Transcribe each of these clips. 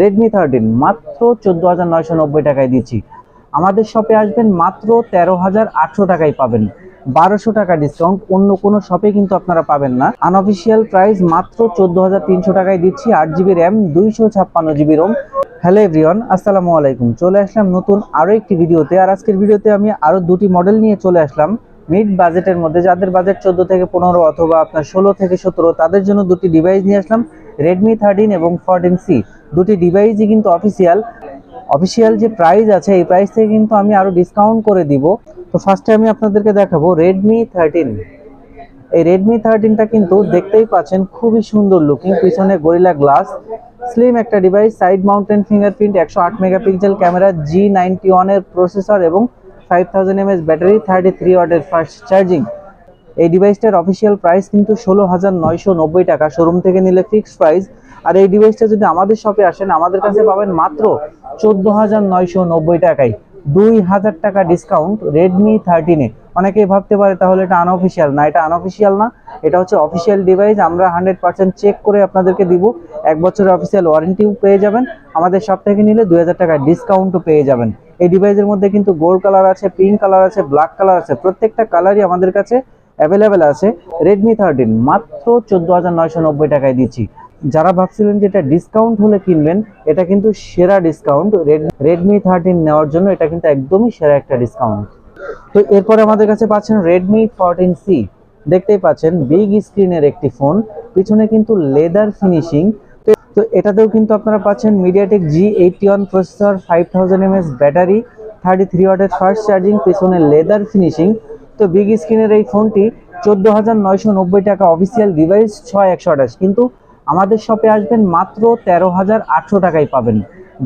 Redmi thirteen মাত্র চোদ্দ হাজার নয়শো নব্বই টাকায় দিচ্ছি। আমাদের শপে আসবেন মাত্র তেরো হাজার আটশো টাকায় পাবেন। বারোশো টাকা ডিসকাউন্ট অন্য কোনো শপে কিন্তু আপনারা পাবেন না। আনঅফিসিয়াল প্রাইস মাত্র চোদ্দ হাজার তিনশো টাকায় দিচ্ছি, আট জিবি র্যাম দুইশো ছাপ্পান্ন জিবি রোম হ্যালো এভরিওয়ান আসসালামু আলাইকুম। চলে আসলাম নতুন আরও একটি ভিডিওতে। আর আজকের ভিডিওতে আমি আরও দুটি মডেল নিয়ে চলে আসলাম। মিড বাজেটের মধ্যে যাদের বাজেট চোদ্দ থেকে পনেরো অথবা আপনার ষোলো থেকে সতেরো, তাদের জন্য দুটি ডিভাইস নিয়ে আসলাম। রেডমি থার্টিন এবং ফোরটিন সি দুটি ডিভাইসই কিন্তু অফিসিয়াল অফিসিয়াল যে প্রাইস আছে, এই প্রাইস থেকে কিন্তু আমি আরও ডিসকাউন্ট করে দিব। তো ফার্স্টে আমি আপনাদেরকে দেখাবো রেডমি থার্টিন এই রেডমি থার্টিনটা কিন্তু দেখতেই পাচ্ছেন খুবই সুন্দর লুকিং পিছনে গরিলা গ্লাস স্লিম একটা ডিভাইস সাইড মাউন্টেন ফিঙ্গারপ্রিন্ট একশো আট মেগাপিক্সেল ক্যামেরা জি নাইনটি ওয়ানের প্রসেসর এবং five thousand M S battery thirty three ওয়াটের ফাস্ট চার্জিং এই ডিভাইসটার অফিসিয়াল প্রাইস কিন্তু ষোলো হাজার নয়শো নব্বই টাকা। শোরুম থেকে নিলে ফিক্সড প্রাইস আর এই ডিভাইসটা যদি আমাদের শপে আসেন, আমাদের কাছে পাবেন মাত্র চোদ্দ হাজার নয়শো নব্বই টাকায়। দুই হাজার টাকা ডিসকাউন্ট রেডমি থার্টিনে অনেকেই ভাবতে পারে, তাহলে এটা আনঅফিসিয়াল না, এটা আনঅফিসিয়াল না। এটা হচ্ছে অফিসিয়াল ডিভাইস আমরা হান্ড্রেড পার্সেন্ট চেক করে আপনাদেরকে দিব। এক বছরের অফিসিয়াল ওয়ারেন্টিও পেয়ে যাবেন। আমাদের শপ থেকে নিলে দুই হাজার টাকা ডিসকাউন্টও পেয়ে যাবেন। এই ডিভাইসের মধ্যে কিন্তু গোল্ড কালার আছে পিঙ্ক কালার আছে ব্ল্যাক কালার আছে। প্রত্যেকটা কালারই আমাদের কাছে অ্যাভেলেবেল আছে রেডমি থার্টিন মাত্র চোদ্দ হাজার নয়শো নব্বই টাকায় দিচ্ছি। যারা ভাবছিলেন যে এটা ডিসকাউন্ট হলে কিনবেন, এটা কিন্তু সেরা ডিসকাউন্ট রেডমি থার্টিন নেওয়ার জন্য এটা কিন্তু একদমই সেরা একটা ডিসকাউন্ট তো এরপরে আমাদের কাছে পাচ্ছেন রেডমি ফোরটিন সি দেখতেই পাচ্ছেন বিগ স্ক্রিনের একটি ফোন পিছনে কিন্তু লেদার ফিনিশিং তো এটাতেও কিন্তু আপনারা পাচ্ছেন MediaTek G eighty one processor five thousand M S battery thirty three ওয়াটের ফার্স্ট চার্জিং পিছনে লেদার ফিনিশিং তো বিগ স্ক্রিনের এই ফোনটি চোদ্দ হাজার নয়শো নব্বই টাকা অফিসিয়াল ডিভাইস ছয় একশো আঠাশ। কিন্তু আমাদের শপে আসবেন মাত্র তেরো হাজার আটশো টাকায় পাবেন।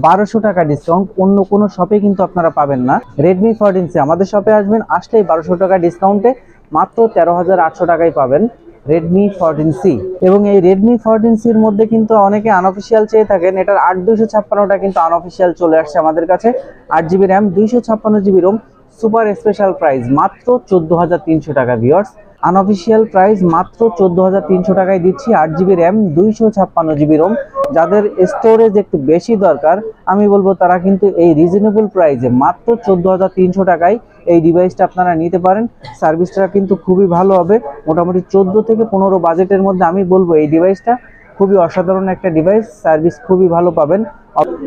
বারোশো টাকা ডিসকাউন্ট অন্য কোনো শপে কিন্তু আপনারা পাবেন না। রেডমি ফোরটিন সি আমাদের শপে আসবেন, আসলেই বারোশো টাকা ডিসকাউন্টে মাত্র তেরো হাজার আটশো টাকায় পাবেন রেডমি ফোরটিন সি এবং এই রেডমি ফোরটিন সির মধ্যে কিন্তু অনেকে আনঅফিসিয়াল চেয়ে থাকেন, এটার আট দুইশো ছাপ্পান্নটা কিন্তু আনঅফিসিয়াল চলে আসছে আমাদের কাছে। আট জিবি র্যাম দুইশো ছাপ্পান্ন GB ROM super special price মাত্র চোদ্দ হাজার তিনশো টাকা ভিওর্স আনঅফিসিয়াল প্রাইস মাত্র চোদ্দ হাজার তিনশো টাকায় দিচ্ছি আট জিবি র্যাম, দুইশো ছাপ্পান্ন জিবি রোম যাদের স্টোরেজ একটু বেশি দরকার, আমি বলব তারা কিন্তু এই রিজনেবল প্রাইসে মাত্র চোদ্দ হাজার তিনশো টাকায় এই ডিভাইসটা আপনারা নিতে পারেন। সার্ভিসটা কিন্তু খুবই ভালো হবে। মোটামুটি চোদ্দ থেকে পনেরো বাজেটের মধ্যে আমি বলব এই ডিভাইসটা খুবই অসাধারণ একটা ডিভাইস সার্ভিস খুবই ভালো পাবেন।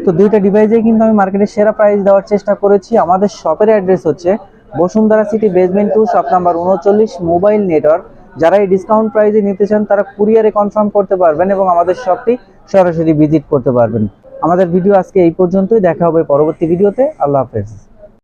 তো দুইটা ডিভাইসেই কিন্তু আমি মার্কেটে সেরা প্রাইস দেওয়ার চেষ্টা করেছি। আমাদের শপের অ্যাড্রেস হচ্ছে Bashundhara city basement two shop number উনচল্লিশ মোবাইল নেটওয়ার্ক যারা এই ডিসকাউন্ট প্রাইসে নিতে চান, তারা কুরিয়ারে কনফার্ম করতে পারবেন এবং আমাদের শপটি সরাসরি ভিজিট করতে পারবেন। আমাদের ভিডিও আজকে এই পর্যন্তই। দেখা হবে পরবর্তী ভিডিওতে আল্লাহ হাফেজ।